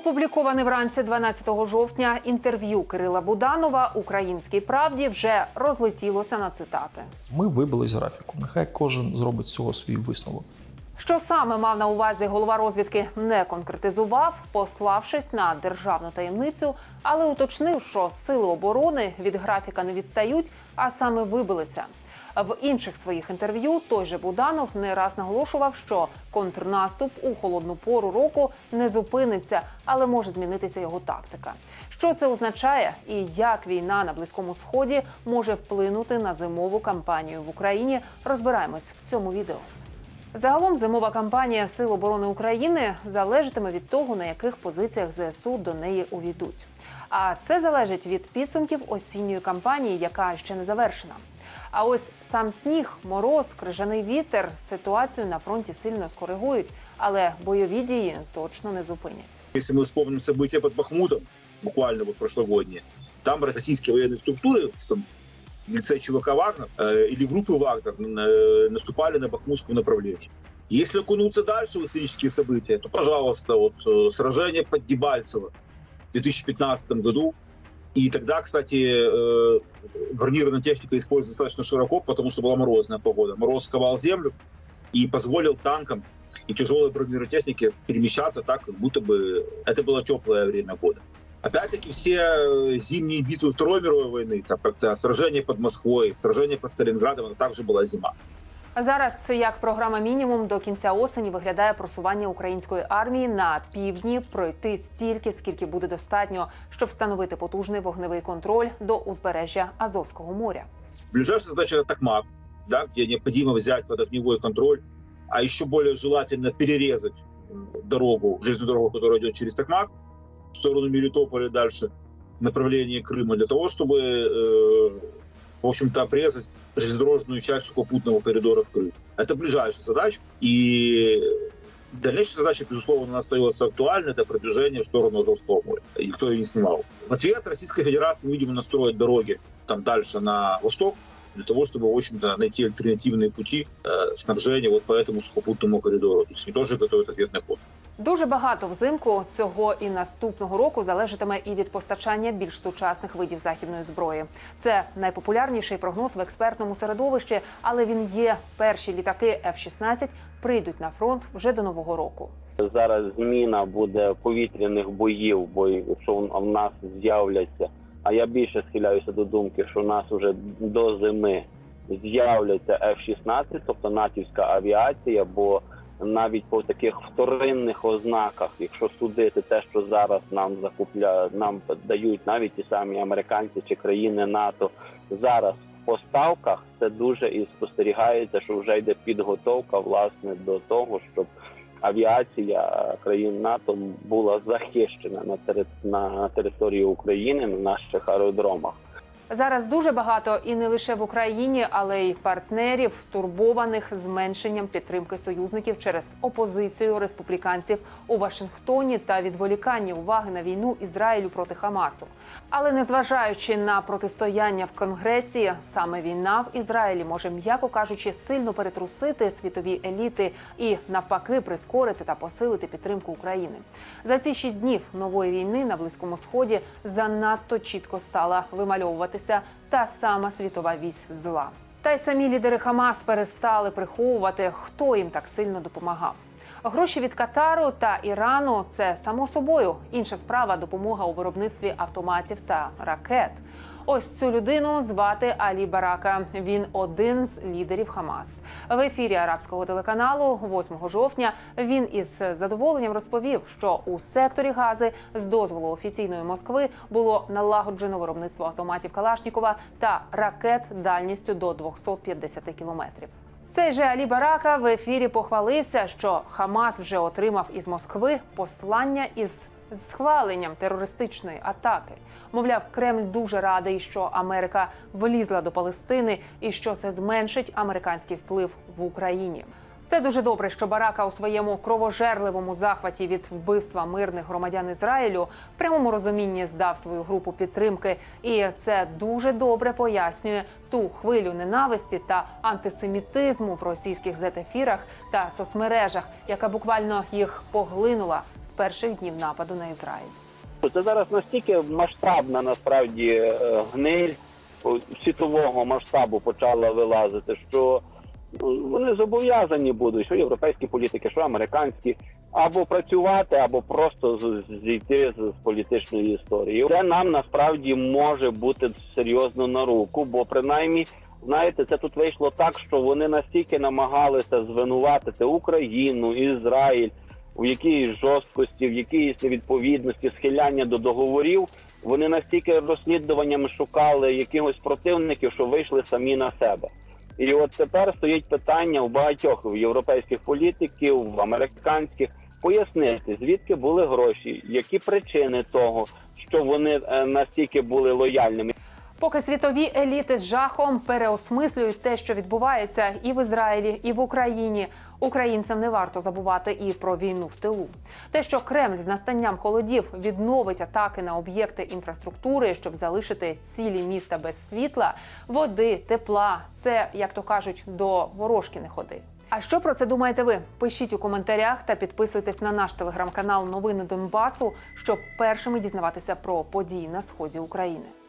Опубліковане вранці 12 жовтня інтерв'ю Кирила Буданова Українській правді вже розлетілося на цитати. Ми вибили з графіку. Нехай кожен зробить з цього свій висновок. Що саме мав на увазі голова розвідки, не конкретизував, пославшись на державну таємницю, але уточнив, що сили оборони від графіка не відстають, а саме вибилися. В інших своїх інтерв'ю той же Буданов не раз наголошував, що контрнаступ у холодну пору року не зупиниться, але може змінитися його тактика. Що це означає, і як війна на близькому сході може вплинути на зимову кампанію в Україні? Розбираємось в цьому відео. Загалом зимова кампанія Сил оборони України залежатиме від того, на яких позиціях ЗСУ до неї увійдуть. А це залежить від підсумків осінньої кампанії, яка ще не завершена. А ось сам сніг, мороз, крижаний вітер ситуацію на фронті сильно скоригують, але бойові дії точно не зупинять. Если мы вспомним события под Бахмутом, буквально вот прошлогодние, там российские военные структуры, там, в лице ЧВК «Вагнер» э, или группы «Вагнер» э, наступали на бахмутском направлении. Если окунуться дальше в исторические события, то, пожалуйста, вот э, сражение под Дебальцево в 2015 году. И тогда, кстати, э, гарнирная техника использовалась достаточно широко, потому что была морозная погода. Мороз сковал землю и позволил танкам и тяжелой бронетехнике перемещаться так, как будто бы это было теплое время года. Опять-таки все э, зимние битвы Второй мировой войны, так как-то сражение под Москвой, сражение под Сталинградом, это также была зима. А Зараз як програма мінімум до кінця осені виглядає просування української армії на півдні пройти стільки, скільки буде достатньо, щоб встановити потужний вогневий контроль до узбережжя Азовського моря. Ближайшая задача это Токмак, да, где необходимо взять под огневой контроль, а еще более желательно перерезать м, дорогу, железную дорогу, которая идет через Токмак, в сторону Мелитополя и дальше, в направлении Крыма, для того, чтобы, э, в общем-то, обрезать железнодорожную часть сухопутного коридора в Крым. Это ближайшая задача. И дальнейшая задача, безусловно, остается актуальной, это продвижение в сторону Азовского моря. И Никто ее не снимал. В ответ Российская Федерация, видимо, настроит дороги там дальше на восток, для того, чтобы, в общем-то, найти альтернативные пути э, снабжения вот по этому сухопутному коридору. То есть они тоже готовят ответный ход. Дуже багато взимку цього і наступного року залежатиме і від постачання більш сучасних видів західної зброї. Це найпопулярніший прогноз в експертному середовищі, але він є. Перші літаки F-16 прийдуть на фронт вже до нового року. Зараз зміна буде повітряних боїв, бо якщо в нас з'являться, а я більше схиляюся до думки, що в нас вже до зими з'являться F-16, тобто натівська авіація, бо навіть по таких вторинних ознаках, якщо судити те, що зараз нам закупля, нам дають навіть ті самі американці чи країни НАТО, зараз в поставках це дуже і спостерігається, що вже йде підготовка власне до того, щоб авіація країн НАТО була захищена на на території України на наших аеродромах. Зараз дуже багато і не лише в Україні, але й партнерів, стурбованих зменшенням підтримки союзників через опозицію республіканців у Вашингтоні та відволікання уваги на війну Ізраїлю проти Хамасу. Але незважаючи на протистояння в Конгресі, саме війна в Ізраїлі може, м'яко кажучи, сильно перетрусити світові еліти і навпаки прискорити та посилити підтримку України. За ці шість днів нової війни на близькому сході занадто чітко стала вимальовуватися та сама світова вісь зла. Та й самі лідери Хамас перестали приховувати, хто їм так сильно допомагав. Гроші від Катару та Ірану це само собою. Інша справа допомога у виробництві автоматів та ракет. Ось цю людину звати Алі Барака. Він один з лідерів Хамас. В ефірі арабського телеканалу 8 жовтня він із задоволенням розповів, що у секторі Гази з дозволу офіційної Москви було налагоджено виробництво автоматів Калашнікова та ракет дальністю до 250 кілометрів. Цей же Алі Барака в ефірі похвалився, що Хамас вже отримав із Москви послання із схваленням терористичної атаки. Мовляв, Кремль дуже радий, що Америка влізла до Палестини і що це зменшить американський вплив в Україні. Це дуже добре, що Барака у своєму кровожерливому захваті від вбивства мирних громадян Ізраїлю в прямому розумінні здав свою групу підтримки, і це дуже добре пояснює ту хвилю ненависті та антисемітизму в російських зетефірах та соцмережах, яка буквально їх поглинула з перших днів нападу на Ізраїль. Це зараз настільки масштабна насправді е, гниль світового масштабу почала вилазити, що вони зобов'язані будуть, що європейські політики, що американські, або працювати, або просто зійти з, з політичної історії. Це нам насправді може бути серйозно на руку, бо принаймні. Знаєте, це тут вийшло так, що вони настільки намагалися звинуватити Україну, Ізраїль у якійсь жорсткості, в якійсь невідповідності, схиляння до договорів. Вони настільки розслідуваннями шукали якихось противників, що вийшли самі на себе. І от тепер стоїть питання у багатьох європейських політиків, в американських пояснити, звідки були гроші, які причини того, що вони е, настільки були лояльними. Поки світові еліти з жахом переосмислюють те, що відбувається і в Ізраїлі, і в Україні. Українцям не варто забувати і про війну в тилу. Те, що Кремль з настанням холодів відновить атаки на об'єкти інфраструктури, щоб залишити цілі міста без світла, води, тепла. Це як то кажуть, до ворожки не ходи. А що про це думаєте ви? Пишіть у коментарях та підписуйтесь на наш телеграм-канал Новини Донбасу, щоб першими дізнаватися про події на сході України.